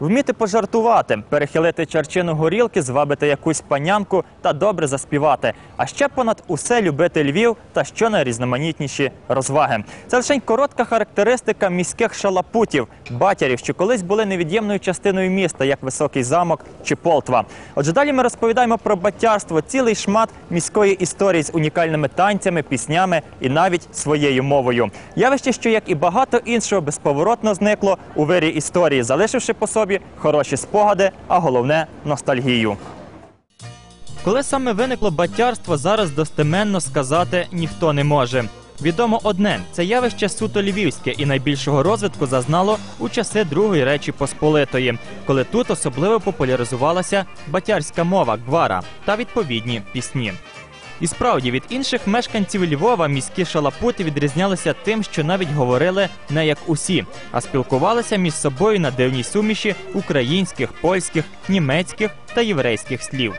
Вміти пожартувати, перехилити чарчину горілки, звабити якусь панянку та добре заспівати. А ще понад усе любити Львів та що найрізноманітніші розваги. Це лише коротка характеристика міських шалапутів, батярів, що колись були невід'ємною частиною міста, як високий замок чи Полтва. Отже, далі ми розповідаємо про батярство, цілий шмат міської історії з унікальними танцями, піснями і навіть своєю мовою. Явище, що як і багато іншого, безповоротно зникло у вирі історії, залишивши по собі хороші спогади, а головне ностальгію. Коли саме виникло батярство, зараз достеменно сказати ніхто не може. Відомо одне це явище суто львівське і найбільшого розвитку зазнало у часи Другої Речі Посполитої, коли тут особливо популяризувалася батярська мова гвара та відповідні пісні. І справді від інших мешканців Львова міські шалапути відрізнялися тим, що навіть говорили не як усі, а спілкувалися між собою на дивній суміші українських, польських, німецьких та єврейських слів.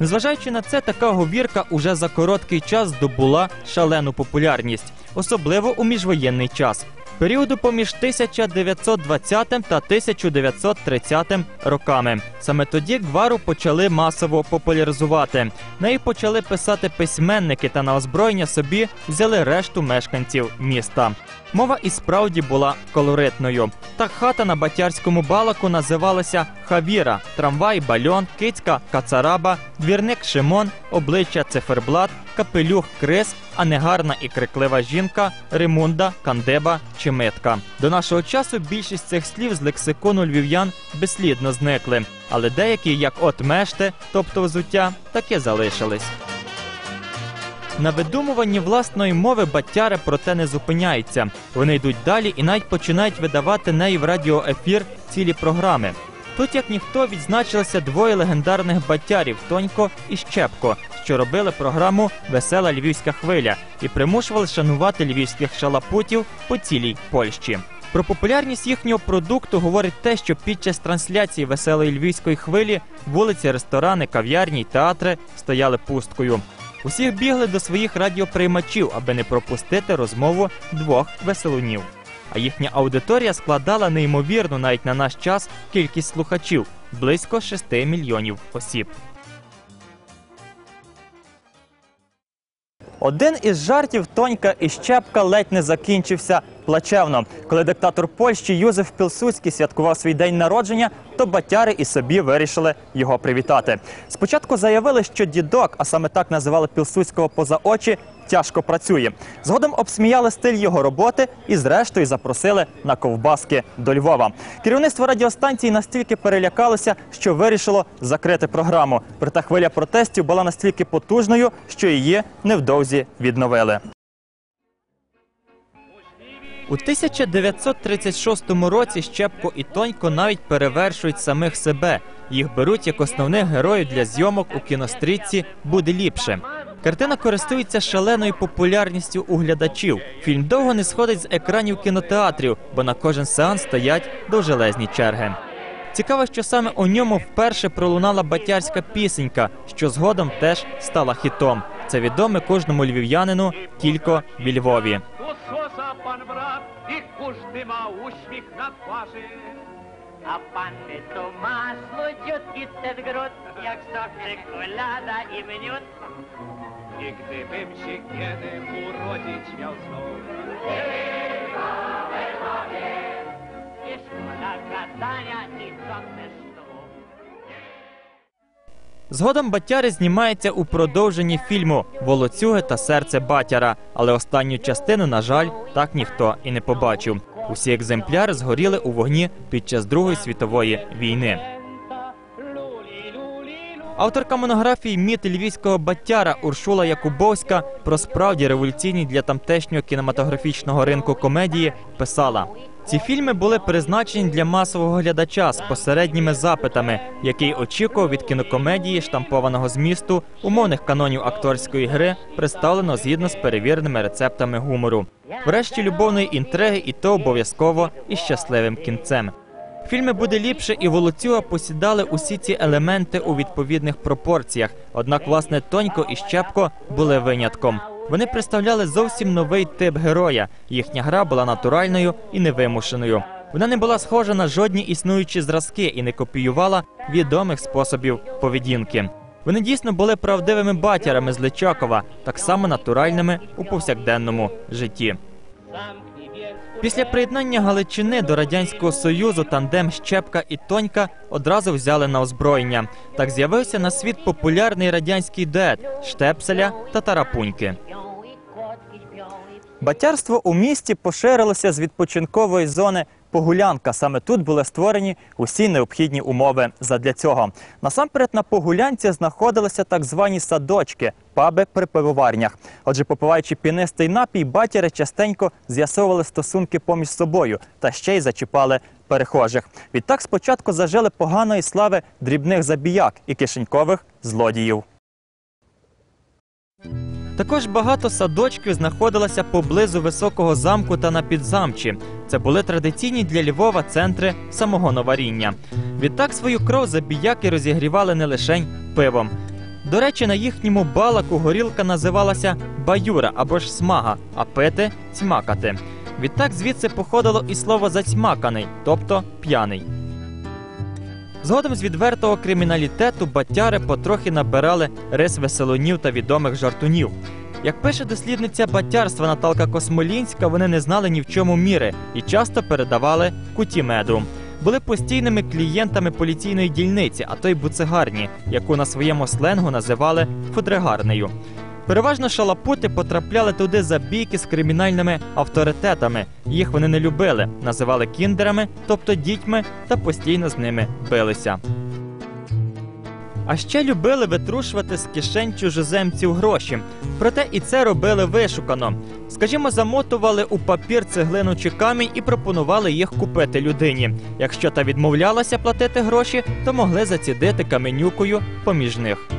Незважаючи на це, така говірка уже за короткий час здобула шалену популярність, особливо у міжвоєнний час. Періоду поміж 1920 та 1930 роками. Саме тоді гвару почали масово популяризувати. Неї почали писати письменники та на озброєння собі взяли решту мешканців міста. Мова і справді була колоритною. Так хата на Батярському балаку називалася Хавіра, трамвай, бальон, кицька, кацараба, двірник Шимон, обличчя циферблат, капелюх Крис, а негарна і криклива жінка Римунда, Кандеба чи Митка. До нашого часу більшість цих слів з лексикону львів'ян безслідно зникли, але деякі, як от мешти, тобто взуття, таки залишились. На видумуванні власної мови батяри проте не зупиняються. Вони йдуть далі і навіть починають видавати неї в радіоефір цілі програми. Тут, як ніхто, відзначилися двоє легендарних батярів Тонько і Щепко, що робили програму Весела львівська хвиля і примушували шанувати львівських шалапутів по цілій Польщі. Про популярність їхнього продукту говорить те, що під час трансляції веселої львівської хвилі вулиці, ресторани, кав'ярні й театри стояли пусткою. Усіх бігли до своїх радіоприймачів, аби не пропустити розмову двох веселунів. А їхня аудиторія складала неймовірну навіть на наш час кількість слухачів близько 6 мільйонів осіб. Один із жартів Тонька і Щепка ледь не закінчився плачевно. Коли диктатор Польщі Юзеф Пілсудський святкував свій день народження, то батяри і собі вирішили його привітати. Спочатку заявили, що дідок, а саме так називали Пілсудського поза очі, тяжко працює. Згодом обсміяли стиль його роботи і, зрештою, запросили на ковбаски до Львова. Керівництво радіостанції настільки перелякалося, що вирішило закрити програму. Проте хвиля протестів була настільки потужною, що її невдовзі відновили. У 1936 році Щепко і Тонько навіть перевершують самих себе. Їх беруть як основних героїв для зйомок у кінострічці Буде ліпше. Картина користується шаленою популярністю у глядачів. Фільм довго не сходить з екранів кінотеатрів, бо на кожен сеанс стоять довжелезні черги. Цікаво, що саме у ньому вперше пролунала батярська пісенька, що згодом теж стала хітом. Це відоме кожному львів'янину тільки в Львові. Пан брат, і мав усміх на тварі. А панни то масло тітки це згрот, як і менют. І гдибим ще kiedy уродить miał znów. І шкода гадання, і сохне. Згодом батяри знімається у продовженні фільму Волоцюги та серце батяра, але останню частину, на жаль, так ніхто і не побачив. Усі екземпляри згоріли у вогні під час Другої світової війни. Авторка монографії Міт львівського батяра Уршула Якубовська про справді революційні для тамтешнього кінематографічного ринку комедії писала. Ці фільми були призначені для масового глядача з посередніми запитами, який очікував від кінокомедії, штампованого змісту, умовних канонів акторської гри, представлено згідно з перевіреними рецептами гумору. Врешті любовної інтриги, і то обов'язково із щасливим кінцем. Фільми буде ліпше і Волоцюга посідали усі ці елементи у відповідних пропорціях. Однак, власне, Тонько і Щепко були винятком. Вони представляли зовсім новий тип героя. Їхня гра була натуральною і невимушеною. Вона не була схожа на жодні існуючі зразки і не копіювала відомих способів поведінки. Вони дійсно були правдивими батярами з Личакова, так само натуральними у повсякденному житті. Після приєднання Галичини до Радянського Союзу тандем Щепка і Тонька одразу взяли на озброєння. Так з'явився на світ популярний радянський дует Штепселя та Тарапуньки. Батярство у місті поширилося з відпочинкової зони Погулянка. Саме тут були створені усі необхідні умови задля цього. Насамперед на Погулянці знаходилися так звані садочки, паби при пивоварнях. Отже, попиваючи пінистий напій, батяри частенько з'ясовували стосунки поміж собою та ще й зачіпали перехожих. Відтак спочатку зажили поганої слави дрібних забіяк і кишенькових злодіїв. Також багато садочків знаходилося поблизу високого замку та на підзамчі. Це були традиційні для Львова центри самогоноваріння. Відтак свою кров забіяки розігрівали не лише пивом. До речі, на їхньому балаку горілка називалася баюра або ж смага, а пити цмакати. Відтак звідси походило і слово зацьмаканий, тобто п'яний. Згодом з відвертого криміналітету батяри потрохи набирали рис веселунів та відомих жартунів. Як пише дослідниця батярства Наталка Космолінська, вони не знали ні в чому міри і часто передавали куті меду. Були постійними клієнтами поліційної дільниці, а то й буцегарні, яку на своєму сленгу називали фудрегарнею. Переважно шалапути потрапляли туди за бійки з кримінальними авторитетами. Їх вони не любили, називали кіндерами, тобто дітьми, та постійно з ними билися. А ще любили витрушувати з кишень чужоземців гроші. Проте і це робили вишукано. Скажімо, замотували у папір цеглину чи камінь і пропонували їх купити людині. Якщо та відмовлялася платити гроші, то могли зацідити каменюкою поміж них.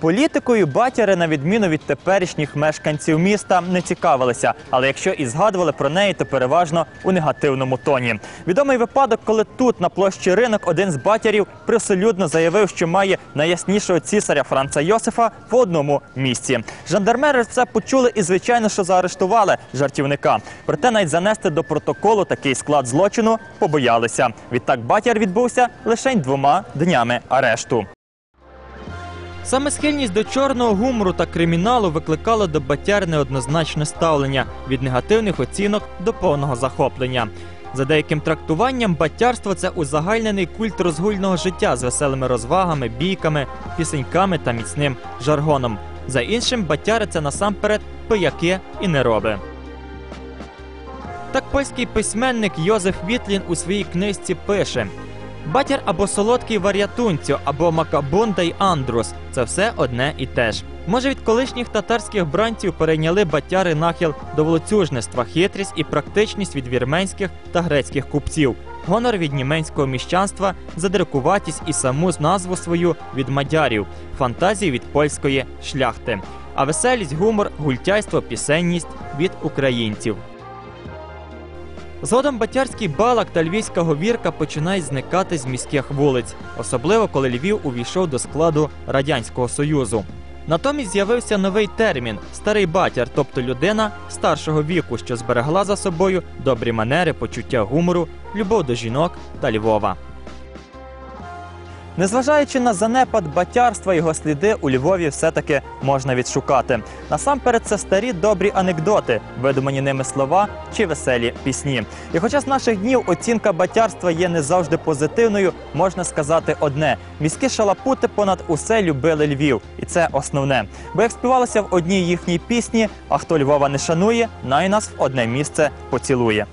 Політикою батяри, на відміну від теперішніх мешканців міста, не цікавилися, але якщо і згадували про неї, то переважно у негативному тоні. Відомий випадок, коли тут, на площі ринок, один з батярів присолюдно заявив, що має найяснішого цісаря Франца Йосифа в одному місці. Жандармери це почули і, звичайно, що заарештували жартівника. Проте навіть занести до протоколу такий склад злочину побоялися. Відтак батяр відбувся лише двома днями арешту. Саме схильність до чорного гумору та криміналу викликало до батяр неоднозначне ставлення від негативних оцінок до повного захоплення. За деяким трактуванням, батярство це узагальнений культ розгульного життя з веселими розвагами, бійками, пісеньками та міцним жаргоном. За іншим, батяри це насамперед пияки і нероби. Так польський письменник Йозеф Вітлін у своїй книжці пише: Батір або солодкий вар'ятунцю, або макабунда й андрус це все одне і те ж. Може, від колишніх татарських бранців перейняли батяри нахил до волоцюжництва, хитрість і практичність від вірменських та грецьких купців, гонор від німецького міщанства, задиркуватість і саму назву свою від мадярів, фантазії від польської шляхти, а веселість, гумор, гультяйство, пісенність від українців. Згодом батярський балак та львівська говірка починають зникати з міських вулиць, особливо коли Львів увійшов до складу Радянського Союзу. Натомість з'явився новий термін старий батяр, тобто людина старшого віку, що зберегла за собою добрі манери, почуття гумору, любов до жінок та Львова. Незважаючи на занепад батярства, його сліди у Львові все-таки можна відшукати. Насамперед, це старі добрі анекдоти, видумані ними слова чи веселі пісні. І хоча з наших днів оцінка батярства є не завжди позитивною, можна сказати одне: міські шалапути понад усе любили Львів, і це основне. Бо як співалося в одній їхній пісні, а хто Львова не шанує, най нас в одне місце поцілує.